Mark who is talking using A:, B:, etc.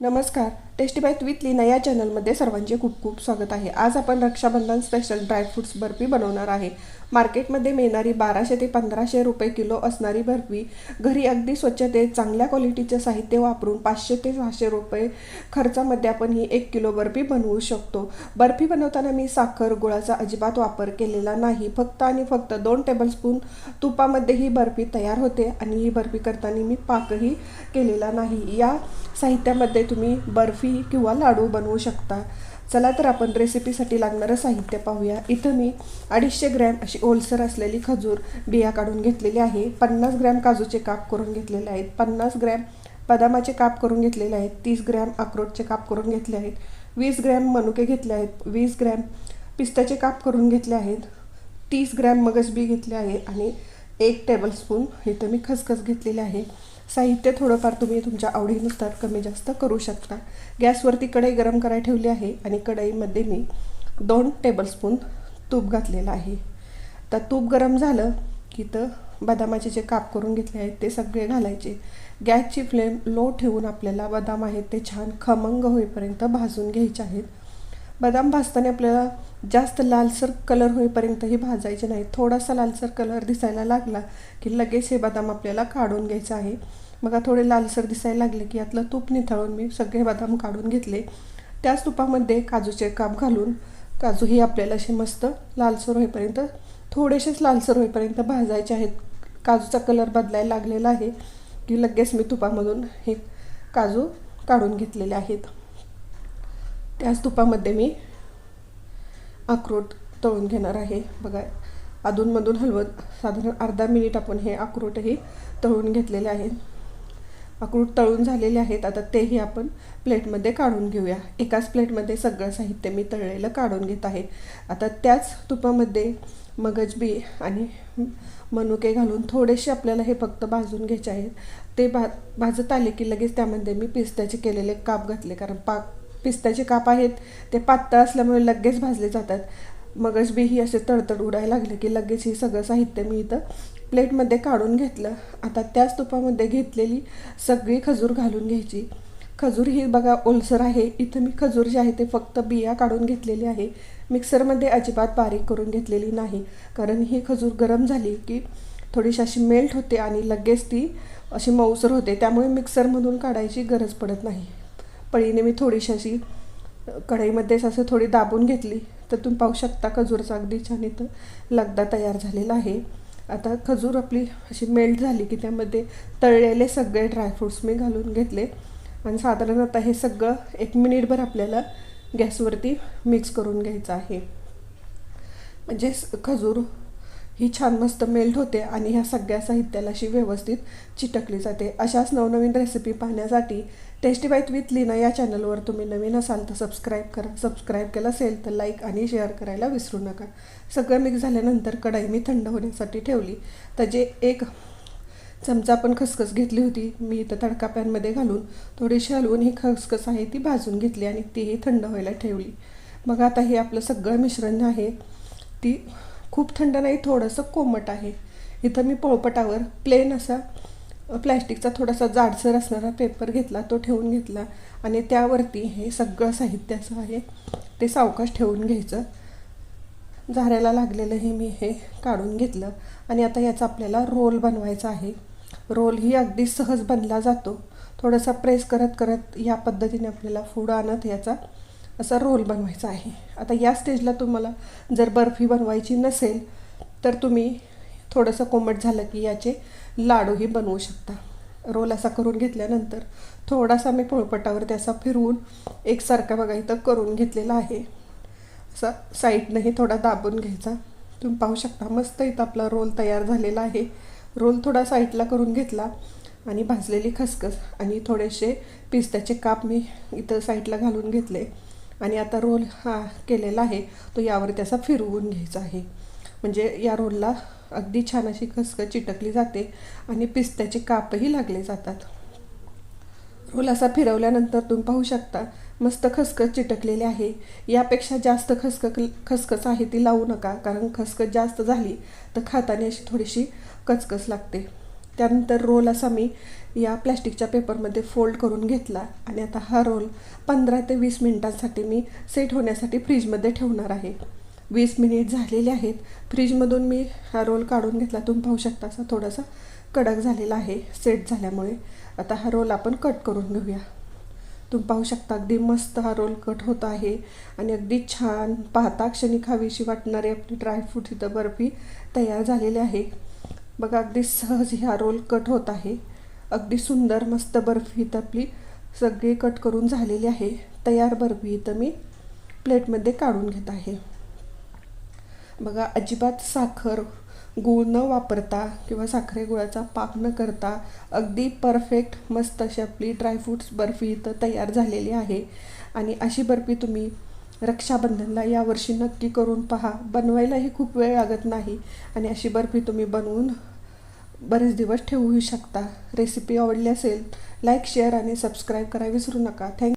A: नमस्कार. Tasty bye with Leena या चॅनलमध्ये सर्वांचे खूप खूप स्वागत आहे. आज आपण रक्षाबंधन स्पेशल ड्रायफ्रूट्स बर्फी बनवणार आहे. मार्केटमध्ये मिळणारी बाराशे ते पंधराशे रुपये किलो असणारी बर्फी घरी अगदी स्वच्छतेत चांगल्या क्वालिटीचे साहित्य वापरून पाचशे ते सहाशे रुपये खर्चामध्ये आपण ही एक किलो बर्फी बनवू शकतो. बर्फी बनवताना मी साखर गुळाचा अजिबात वापर केलेला नाही. फक्त आणि फक्त दोन टेबलस्पून तुपामध्ये ही बर्फी तयार होते आणि ही बर्फी करताना मी पाकही केलेला नाही. या साहित्यामध्ये तुम्ही बर्फी किंवा लाडू बनवू शकता. चला तर आपण रेसिपीसाठी लागणारं साहित्य पाहूया. इथं मी अडीचशे ग्रॅम अशी ओलसर असलेली खजूर बिया काढून घेतलेली आहे. पन्नास ग्रॅम काजूचे काप करून घेतलेले आहेत. पन्नास ग्रॅम बदामाचे काप करून घेतलेले आहेत. तीस ग्रॅम अक्रोटचे काप करून घेतले आहेत. वीस ग्रॅम मनुके घेतले आहेत. वीस ग्रॅम पिस्त्याचे काप करून घेतले आहेत. तीस ग्रॅम मगजबी घेतले आहे आणि एक टेबलस्पून इथं मी खसखस घेतलेले आहे. साहित्य थोडंफार तुम्ही तुमच्या आवडीनुसार कमी जास्त करू शकता. गॅसवरती कढई गरम करायला ठेवली आहे आणि कढईमध्ये मी दोन टेबलस्पून तूप घातलेलं आहे. तर तूप गरम झालं की तर बदामाचे जे काप करून घेतले आहेत ते सगळे घालायचे. गॅसची फ्लेम लो ठेवून आपल्याला बदाम आहेत ते छान खमंग होईपर्यंत भाजून घ्यायचे आहेत. बदाम भाजताना आपल्याला जास्त लालसर कलर होईपर्यंतही भाजायचे नाही. थोडासा लालसर कलर दिसायला लागला की लगेच हे बदाम आपल्याला काढून घ्यायचं आहे. बघा थोडे लालसर दिसायला लागले की यातलं तूप निथळून मी सगळे बदाम काढून घेतले. त्याच तुपामध्ये काजूचे काप घालून काजूही आपल्याला असे मस्त लालसर होईपर्यंत थोडेसेच लालसर होईपर्यंत भाजायचे आहेत. काजूचा कलर बदलायला लागलेला आहे की लगेच मी तुपामधून हे काजू काढून घेतलेले आहेत. त्याच तुपामध्ये मी अक्रोट तळून घेणार आहे. बघा अधूनमधून हलवत साधारण अर्धा मिनिट आपण हे अक्रोटही तळून घेतलेले आहेत अक्रोट तळून झालेले आहेत. आता तेही आपण प्लेटमध्ये काढून घेऊया. एकाच प्लेटमध्ये सगळं साहित्य मी तळलेलं काढून घेत आहे. आता त्याच तुपामध्ये मगजबी आणि मनुके घालून थोडेसे आपल्याला हे फक्त भाजून घ्यायचे आहेत. ते भा भाजत आले की लगेच त्यामध्ये मी पिस्त्याचे केलेले काप घातले. कारण पाक पिस्त्याचे काप आहेत ते पातळ असल्यामुळे लगेच भाजले जातात. मगच बी ही असे तडतड उडायला लागले की लगेच ही सगळं साहित्य मी इथं प्लेटमध्ये काढून घेतलं. आता त्याच तुपामध्ये घेतलेली सगळी खजूर घालून घ्यायची. खजूर ही बघा ओलसर आहे. इथं मी खजूर जे आहे ते फक्त बिया काढून घेतलेली आहे. मिक्सरमध्ये अजिबात बारीक करून घेतलेली नाही. कारण ही खजूर गरम झाली की थोडीशी अशी मेल्ट होते आणि लगेच ती अशी मऊसर होते. त्यामुळे मिक्सरमधून काढायची गरज पडत नाही. पळीने मी थोडीशी अशी कढईमध्येच असं थोडी दाबून घेतली. तर तुम्ही पाहू शकता खजूरचा अगदी छान इथं लगदा तयार झालेला आहे. आता खजूर आपली अशी मेल्ट झाली की त्यामध्ये तळलेले सगळे ड्रायफ्रूट्स मी घालून घेतले. आणि साधारण आता हे सगळं एक मिनिटभर आपल्याला गॅसवरती मिक्स करून घ्यायचं आहे. म्हणजे खजूर ही छान मस्त मेल्ट होते आणि ह्या सगळ्या साहित्याला अशी व्यवस्थित चिटकली जाते. अशाच नवनवीन रेसिपी पाहण्यासाठी टेस्टी बाईत विथ लीना या चॅनलवर तुम्ही नवीन असाल तर सबस्क्राईब करा. सबस्क्राईब केलं असेल तर लाईक आणि शेअर करायला विसरू नका. सगळं मिक्स झाल्यानंतर कढाई मी थंड होण्यासाठी ठेवली. तर जे एक चमचा आपण खसखस घेतली होती. मी इथं तडका पॅनमध्ये घालून थोडीशी हलवून ही खसखस आहे ती भाजून घेतली आणि तीही थंड व्हायला ठेवली. मग आता हे आपलं सगळं मिश्रण आहे. ती खूप थंड नाही थोडंसं कोमट आहे. इथं मी पोळपटावर प्लेन असा प्लॅस्टिकचा थोडासा जाडसर असणारा पेपर घेतला तो ठेवून घेतला आणि त्यावरती हे सगळं साहित्य असं आहे ते सावकाश ठेवून घ्यायचं. झाऱ्याला लागलेलं हे मी हे काढून घेतलं आणि आता याचा आपल्याला रोल बनवायचा आहे. रोल ही अगदी सहज बनला जातो. थोडासा प्रेस करत करत या पद्धतीने आपल्याला फूड आणत याचा असा रोल बनवायचा आहे. आता या स्टेजला तुम्हाला जर बर्फी बनवायची नसेल तर तुम्ही थोडंसं कोमट झालं की याचे लाडूही बनवू शकता. रोल असा करून घेतल्यानंतर थोडासा मी पोळपटावर त्याचा फिरवून एकसारखा बघा इथं करून घेतलेला आहे. असा साईडनंही थोडा दाबून घ्यायचा. तुम्ही पाहू शकता मस्त इथं आपला रोल तयार झालेला आहे. रोल थोडा साईडला करून घेतला आणि भाजलेली खसखस आणि थोडेसे पिस्त्याचे काप मी इथं साईडला घालून घेतले. आणि आता रोल हा केलेला आहे तो यावर त्याचा फिरवून घ्यायचा आहे. म्हणजे या रोलला अगदी छान अशी खसखस चिटकली जाते आणि पिस्त्याचे कापही लागले जातात. रोल असा फिरवल्यानंतर तुम्ही पाहू शकता मस्त खसखस चिटकलेली आहे. यापेक्षा जास्त खसखस खसखस आहे ती लावू नका कारण खसखस जास्त झाली तर खाताना अशी थोडीशी कचकच लागते. त्यानंतर रोल असा मी या प्लॅस्टिकच्या पेपरमध्ये फोल्ड करून घेतला. आणि आता हा रोल पंधरा ते वीस मिनिटांसाठी मी सेट होण्यासाठी फ्रीजमध्ये ठेवणार आहे. वीस मिनिट झालेले आहेत. फ्रीजमधून मी हा रोल काढून घेतला. तुम्ही पाहू शकता असा थोडासा कडक झालेला आहे सेट झाल्यामुळे. आता हा रोल आपण कट करून घेऊया. तुम्ही पाहू शकता अगदी मस्त हा रोल कट होत आहे. आणि अगदी छान पाहता क्षणी खावीशी वाटणारी आपली ड्रायफ्रूट इथं बर्फी तयार झालेली आहे. बघा अगदी सहज हा रोल कट होत आहे. अगदी सुंदर मस्त बर्फी इथं आपली सगळी कट करून झालेली आहे. तयार बर्फी इथं मी प्लेटमध्ये काढून घेत आहे. बघा अजिबात साखर गूळ न वापरता किंवा साखरे गुळाचा पाक न करता अगदी परफेक्ट मस्त अशी आपली ड्रायफ्रूट्स बर्फी इथं तयार झालेली आहे. आणि अशी बर्फी तुम्ही रक्षाबंधनला यावर्षी नक्की करून पहा. बनवायलाही खूप वेळ लागत नाही. आणि अशी बर्फी तुम्ही बनवून बरेच दिवस ठेवूही शकता. रेसिपी आवडली असेल लाईक शेअर आणि सबस्क्राईब करा विसरू नका. थँक